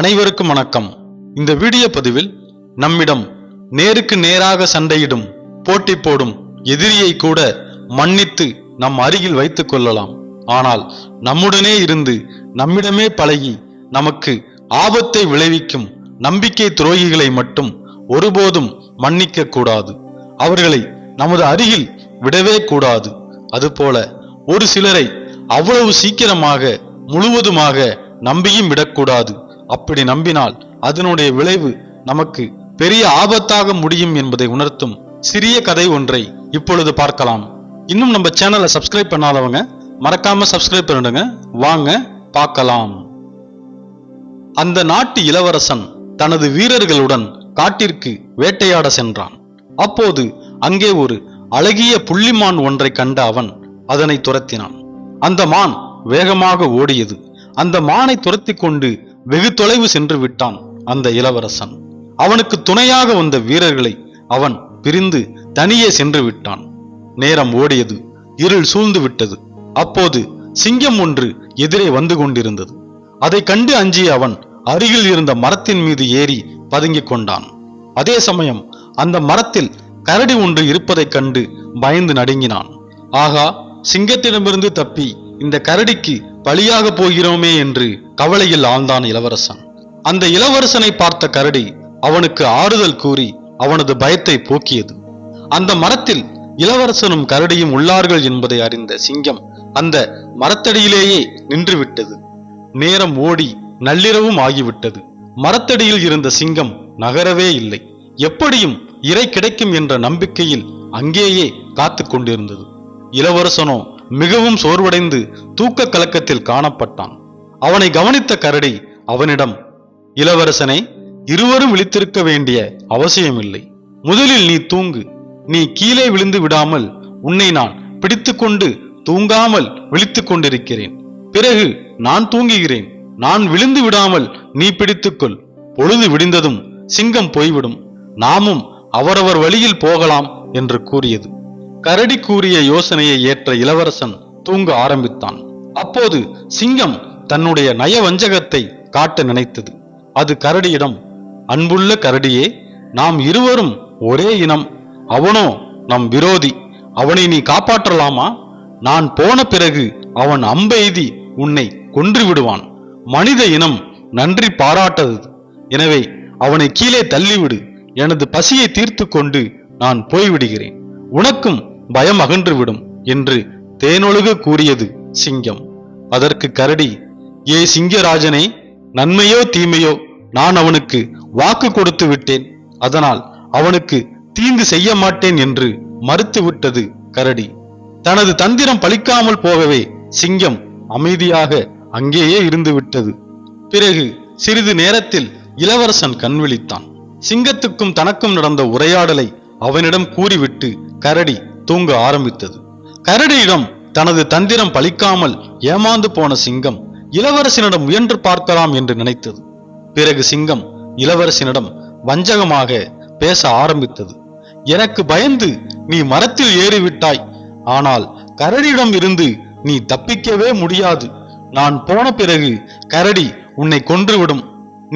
அனைவருக்கும் வணக்கம். இந்த வீடியோ பதிவில் நம்மிடம் நேருக்கு நேராக சண்டையிடும் போட்டி போடும் எதிரியை கூட மன்னித்து நம் அருகில் வைத்துக் கொள்ளலாம். ஆனால் நம்முடனே இருந்து நம்மிடமே பழகி நமக்கு ஆபத்தை விளைவிக்கும் நம்பிக்கை துரோகிகளை மட்டும் ஒருபோதும் மன்னிக்க கூடாது. அவர்களை நமது அருகில் விடவே கூடாது. அதுபோல ஒரு சிலரை அவ்வளவு சீக்கிரமாக முழுவதுமாக நம்பியும் விடக்கூடாது. அப்படி நம்பினால் அதனுடைய விளைவு நமக்கு பெரிய ஆபத்தாக முடியும் என்பதை உணர்த்தும் சிறிய கதை ஒன்றை இப்பொழுது பார்க்கலாம். இன்னும் நம்ம சேனலை சப்ஸ்கிரைப் பண்ணாதவங்க மறக்காம சப்ஸ்கிரைப் பண்ணிடுங்க. வாங்க பார்க்கலாம். அந்த நாட்டு இளவரசன் தனது வீரர்களுடன் காட்டிற்கு வேட்டையாட சென்றான். அப்போது அங்கே ஒரு அழகிய புள்ளிமான் ஒன்றை கண்ட அவன் அதனை துரத்தினான். அந்த மான் வேகமாக ஓடியது. அந்த மானை துரத்தி கொண்டு வெகு தொலைவு சென்று விட்டான் அந்த இளவரசன். அவனுக்கு துணையாக வந்த வீரர்களை அவன் பிரிந்து தனியே சென்று விட்டான். நேரம் ஓடியது இருள் சூழ்ந்து விட்டது. அப்போது சிங்கம் ஒன்று எதிரே வந்து கொண்டிருந்தது. அதை கண்டு அஞ்சிய அவன் அருகில் இருந்த மரத்தின் மீது ஏறி பதுங்கிக் கொண்டான். அதே சமயம் அந்த மரத்தில் கரடி ஒன்று இருப்பதைக் கண்டு பயந்து நடுங்கினான். ஆகா சிங்கத்திடமிருந்து தப்பி இந்த கரடிக்கு பலியாக போகிறோமே என்று கவலையில் ஆழ்ந்தான் இளவரசன். அந்த இளவரசனை பார்த்த கரடி அவனுக்கு ஆறுதல் கூறி அவனது பயத்தை போக்கியது. அந்த மரத்தில் இளவரசனும் கரடியும் உள்ளார்கள் என்பதை அறிந்த சிங்கம் அந்த மரத்தடியிலேயே நின்று விட்டது நேரம் ஓடி நள்ளிரவும் ஆகிவிட்டது. மரத்தடியில் இருந்த சிங்கம் நகரவே இல்லை. எப்படியும் இறை கிடைக்கும் என்ற நம்பிக்கையில் அங்கேயே காத்து கொண்டிருந்தது. இளவரசனோ மிகவும் சோர்வடைந்து தூக்க கலக்கத்தில் காணப்பட்டான். அவனை கவனித்த கரடி அவனிடம் இளவரசனை இருவரும் விழித்திருக்க வேண்டிய அவசியமில்லை. முதலில் நீ தூங்கு. நீ கீழே விழுந்து விடாமல் உன்னை நான் பிடித்துக்கொண்டு தூங்காமல் விழித்துக் கொண்டிருக்கிறேன். பிறகு நான் தூங்குகிறேன். நான் விழுந்து விடாமல் நீ பிடித்துக்கொள். பொழுது விடிந்ததும் சிங்கம் போய்விடும். நாமும் அவரவர் வழியில் போகலாம் என்று கூறியது. கரடி கூறிய யோசனையை ஏற்ற இளவரசன் தூங்க ஆரம்பித்தான். அப்போது சிங்கம் தன்னுடைய நயவஞ்சகத்தை காட்ட நினைத்தது. அது கரடியிடம் அன்புள்ள கரடியே நாம் இருவரும் ஒரே இனம். அவனோ நம் விரோதி. அவனை நீ காப்பாற்றலாமா? நான் போன பிறகு அவன் அம்பெய்தி உன்னை கொன்று விடுவான் மனித இனம் நன்றி பாராட்டது. எனவே அவனை கீழே தள்ளிவிடு. எனது பசியை தீர்த்து கொண்டு நான் போய்விடுகிறேன். உனக்கும் பயம் அகன்றுவிடும் என்று தேனொழுக கூறியது சிங்கம். அதற்கு கரடி ஏ சிங்கராஜனே நன்மையோ தீமையோ நான் அவனுக்கு வாக்கு கொடுத்து விட்டேன். அதனால் அவனுக்கு தீங்கு செய்ய மாட்டேன் என்று மறுத்து விட்டது கரடி. தனது தந்திரம் பலிக்காமல் போகவே சிங்கம் அமைதியாக அங்கேயே இருந்து விட்டது. பிறகு சிறிது நேரத்தில் இளவரசன் கண்விழித்தான் சிங்கத்துக்கும் தனக்கும் நடந்த உரையாடலை அவனிடம் கூறிவிட்டு கரடி தூங்க ஆரம்பித்தது. கரடியிடம் தனது தந்திரம் பலிக்காமல் ஏமாந்து போன சிங்கம் இளவரசனிடம் முயன்று பார்க்கலாம் என்று நினைத்தது. பிறகு சிங்கம் இளவரசனிடம் வஞ்சகமாக பேச ஆரம்பித்தது. எனக்கு பயந்து நீ மரத்தில் ஏறிவிட்டாய். ஆனால் கரடியிடம் இருந்து நீ தப்பிக்கவே முடியாது. நான் போன பிறகு கரடி உன்னை கொன்றுவிடும்.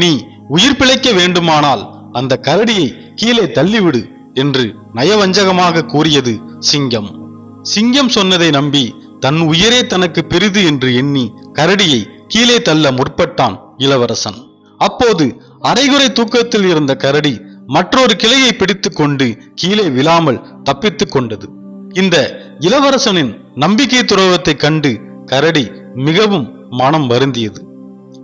நீ உயிர் பிழைக்க வேண்டுமானால் அந்த கரடியை கீழே தள்ளிவிடு. என்று நயவஞ்சகமாக கூறியது சிங்கம். சிங்கம் சொன்னதை நம்பி தன் உயிரே தனக்கு பெரிது என்று எண்ணி கரடியை கீழே தள்ள முற்பட்டான் இளவரசன். அப்போது அரைகுறை தூக்கத்தில் இருந்த கரடி மற்றொரு கிளையை பிடித்து கொண்டு கீழே விழாமல் தப்பித்துக் கொண்டது. இந்த இளவரசனின் நம்பிக்கை துரோகத்தை கண்டு கரடி மிகவும் மனம் வருந்தியது.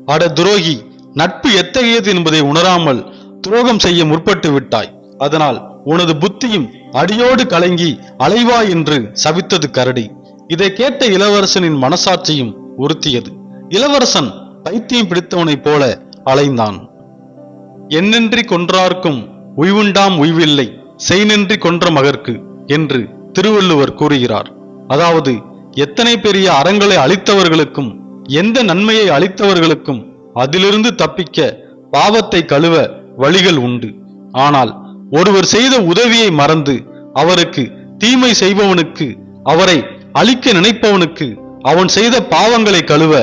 அட துரோகி நட்பு எத்தகையது என்பதை உணராமல் துரோகம் செய்ய முற்பட்டு விட்டாய். அதனால் உனது புத்தியும் அடியோடு கலங்கி அலைவா என்று சவித்தது கரடி. இதை கேட்ட இளவரசனின் மனசாட்சியும் உறுத்தியது. இளவரசன் பைத்தியம் பிடித்தவனைப் போல அலைந்தான். என்னென்றி கொன்றார்க்கும் உய்வுண்டாம் உய்வில்லை செய்நின்றி கொன்ற மகர்க்கு என்று திருவள்ளுவர் கூறுகிறார். அதாவது எத்தனை பெரிய அறங்களை அளித்தவர்களுக்கும் எந்த நன்மையை அளித்தவர்களுக்கும் அதிலிருந்து தப்பிக்க பாவத்தை கழுவ வழிகள் உண்டு. ஆனால் ஒருவர் செய்த உதவியை மறந்து அவருக்கு தீமை செய்பவனுக்கு அவரை அழிக்க நினைப்பவனுக்கு அவன் செய்த பாவங்களை கழுவ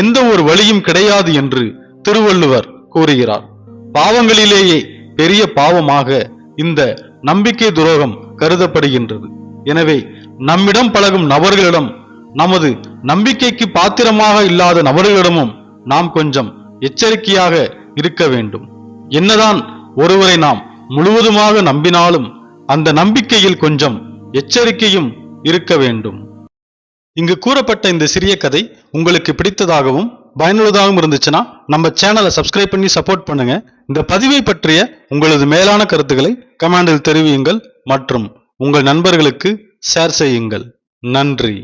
எந்த ஒரு வழியும் கிடையாது என்று திருவள்ளுவர் கூறுகிறார். பாவங்களிலேயே பெரிய பாவமாக இந்த நம்பிக்கை துரோகம் கருதப்படுகின்றது. எனவே நம்மிடம் பழகும் நபர்களிடம் நமது நம்பிக்கைக்கு பாத்திரமாக இல்லாத நபர்களிடமும் நாம் கொஞ்சம் எச்சரிக்கையாக இருக்க வேண்டும். என்னதான் ஒருவரை நாம் முழுவதுமாக நம்பினாலும் அந்த நம்பிக்கையில் கொஞ்சம் எச்சரிக்கையும் இருக்க வேண்டும். இங்கு கூறப்பட்ட இந்த சிறிய கதை உங்களுக்கு பிடித்ததாகவும் பயனுள்ளதாகவும் இருந்துச்சுன்னா நம்ம சேனலை சப்ஸ்கிரைப் பண்ணி சப்போர்ட் பண்ணுங்க. இந்த பதிவை பற்றிய உங்களது மேலான கருத்துக்களை கமெண்டில் தெரிவியுங்கள் மற்றும் உங்கள் நண்பர்களுக்கு ஷேர் செய்யுங்கள். நன்றி.